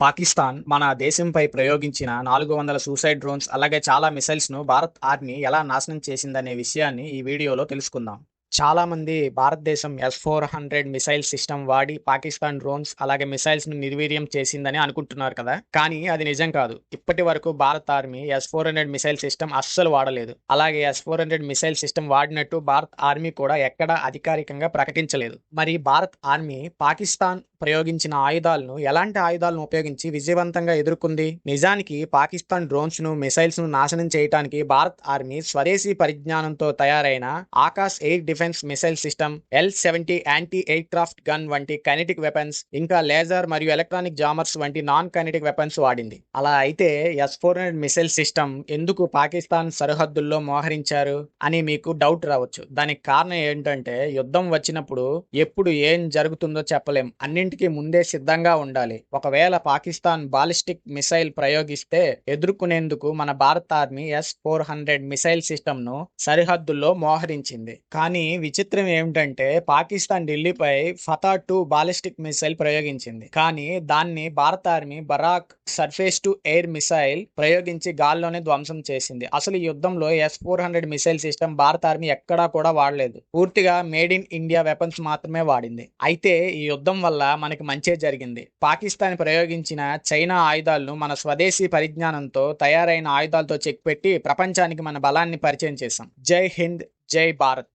పాకిస్తాన్ మన దేశంపై ప్రయోగించిన నాలుగు వందల సూసైడ్ డ్రోన్స్ అలాగే చాలా మిసైల్స్ను భారత్ ఆర్మీ ఎలా నాశనం చేసిందనే విషయాన్ని ఈ వీడియోలో తెలుసుకుందాం. చాలా మంది భారతదేశం S four hundred missile system వాడి పాకిస్తాన్ డ్రోన్స్ అలాగే మిసైల్స్ను నిర్వీర్యం చేసిందని అనుకుంటున్నారు కదా. కానీ అది నిజం కాదు. ఇప్పటి వరకు Bharat army S four hundred missile system అస్సలు వాడలేదు. అలాగే S four hundred missile system వాడినట్టు Bharat army కూడా ఎక్కడా అధికారికంగా ప్రకటించలేదు. మరి భారత్ ఆర్మీ పాకిస్తాన్ ప్రయోగించిన ఆయుధాలను ఎలాంటి ఆయుధాలను ఉపయోగించి విజయవంతంగా ఎదుర్కొంది? నిజానికి పాకిస్తాన్ డ్రోన్స్ను మిసైల్స్ను నాశనం చేయడానికి భారత్ ఆర్మీ స్వదేశీ పరిజ్ఞానంతో తయారైన Akash air defence missile system L seventy anti air aircraft వంటి కైనటిక్ వెపన్స్ ఇంకా లేజర్ మరియు ఎలక్ట్రానిక్ జామర్స్ వంటి నాన్ కైనటిక్ వెపన్స్ వాడింది. అలా అయితే S four hundred missile system ఎందుకు పాకిస్తాన్ సరిహద్దుల్లో మోహరించారు అని మీకు డౌట్ రావచ్చు. దానికి కారణం ఏంటంటే యుద్ధం వచ్చినప్పుడు ఎప్పుడు ఏం జరుగుతుందో చెప్పలేం. అన్నింటికీ ముందే సిద్ధంగా ఉండాలి. ఒకవేళ పాకిస్తాన్ బాలిస్టిక్ మిసైల్ ప్రయోగిస్తే ఎదుర్కొనేందుకు మన భారత army S four hundred missile సిస్టమ్ను సరిహద్దుల్లో మోహరించింది. కానీ విచిత్రం ఏమిటంటే పాకిస్తాన్ ఢిల్లీపై ఫతా టూ బాలిస్టిక్ మిసైల్ ప్రయోగించింది. కానీ దాన్ని భారత army Barak surface to air missile ప్రయోగించి గాల్లోనే ధ్వంసం చేసింది. అసలు ఈ యుద్ధంలో S four hundred missile system భారత ఆర్మీ ఎక్కడా కూడా వాడలేదు. పూర్తిగా మేడ్ ఇన్ ఇండియా వెపన్స్ మాత్రమే వాడింది. అయితే ఈ యుద్ధం వల్ల మనకి మంచే జరిగింది. పాకిస్తాన్ ప్రయోగించిన చైనా ఆయుధాలను మన స్వదేశీ పరిజ్ఞానంతో తయారైన ఆయుధాలతో చెక్ పెట్టి ప్రపంచానికి మన బలాన్ని పరిచయం చేశాం. జై హింద్ జై భారత్.